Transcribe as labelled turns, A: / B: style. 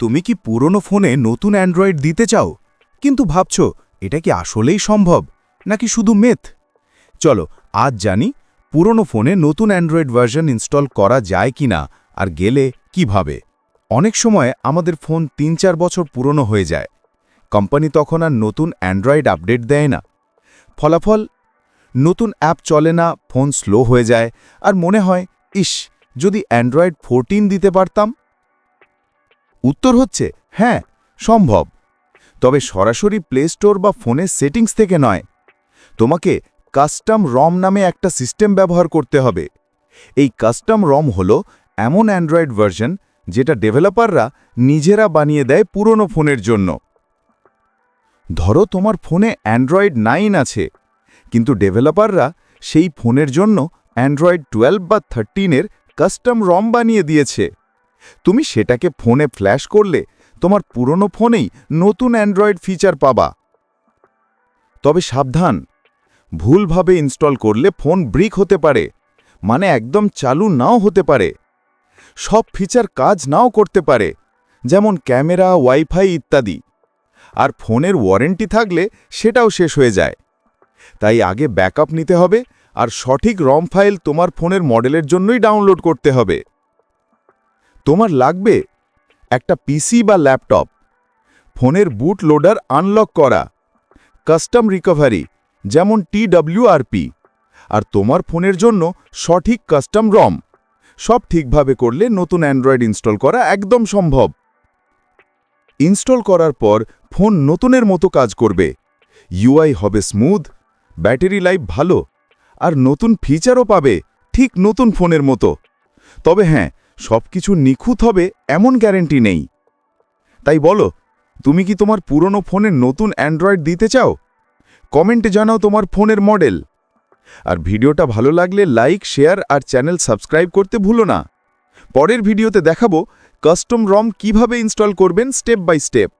A: তুমি কি পুরনো ফোনে নতুন অ্যান্ড্রয়েড দিতে চাও? কিন্তু ভাবছ, এটা কি আসলেই সম্ভব? নাকি শুধু মেথ চলো, আজ জানি পুরনো ফোনে নতুন অ্যান্ড্রয়েড ভার্সন ইনস্টল করা যায় কিনা আর গেলে কীভাবে? অনেক সময় আমাদের ফোন তিন চার বছর পুরনো হয়ে যায়। কোম্পানি তখন আর নতুন অ্যান্ড্রয়েড আপডেট দেয় না। ফলাফল? নতুন অ্যাপ চলে না, ফোন স্লো হয়ে যায়, আর মনে হয়, ইস, যদি অ্যান্ড্রয়েড ফোরটিন দিতে পারতাম উত্তর হচ্ছে হ্যাঁ সম্ভব। তবে সরাসরি প্লে স্টোর বা ফোনের সেটিংস থেকে নয়। তোমাকে কাস্টম রম নামে একটা সিস্টেম ব্যবহার করতে হবে। এই কাস্টম রম হল এমন অ্যান্ড্রয়েড ভার্সন যেটা ডেভেলপাররা নিজেরা বানিয়ে দেয় পুরনো ফোনের জন্য। ধরো তোমার ফোনে অ্যান্ড্রয়েড নাইন আছে, কিন্তু ডেভেলপাররা সেই ফোনের জন্য অ্যান্ড্রয়েড টুয়েলভ বা থার্টিনের কাস্টম রম বানিয়ে দিয়েছে। তুমি সেটাকে ফোনে ফ্ল্যাশ করলে তোমার পুরনো ফোনেই নতুন অ্যান্ড্রয়েড ফিচার পাবা। তবে সাবধান, ভুলভাবে ইনস্টল করলে ফোন ব্রিক হতে পারে মানে একদম চালু নাও হতে পারে। সব ফিচার কাজ নাও করতে পারে, যেমন ক্যামেরা, ওয়াইফাই ইত্যাদি। আর ফোনের ওয়ারেন্টি থাকলে সেটাও শেষ হয়ে যায়। তাই আগে ব্যাকআপ নিতে হবে আর সঠিক রম ফাইল তোমার ফোনের মডেলের জন্যই ডাউনলোড করতে হবে। তোমার লাগবে একটা পিসি বা ল্যাপটপ ফোনের বুট লোডার আনলক করা কাস্টম রিকভারি যেমন টিডব্লিউআরপি আর তোমার ফোনের জন্য সঠিক কাস্টম রম সব ঠিকভাবে করলে নতুন অ্যান্ড্রয়েড ইনস্টল করা একদম সম্ভব। ইনস্টল করার পর ফোন নতুনের মতো কাজ করবে। ইউআই হবে স্মুথ ব্যাটারি লাইফ ভালো, আর নতুন ফিচারও পাবে ঠিক নতুন ফোনের মতো। তবে হ্যাঁ সব কিছু নিখুঁত হবে এমন গ্যারেন্টি নেই। তাই বলো, তুমি কি তোমার পুরনো ফোনের নতুন অ্যান্ড্রয়েড দিতে চাও? কমেন্টে জানাও তোমার ফোনের মডেল। আর ভিডিওটা ভালো লাগলে লাইক, শেয়ার আর চ্যানেল সাবস্ক্রাইব করতে ভুলো না। পরের ভিডিওতে দেখাবো কাস্টম রম কীভাবে ইনস্টল করবেন স্টেপ বাই স্টেপ।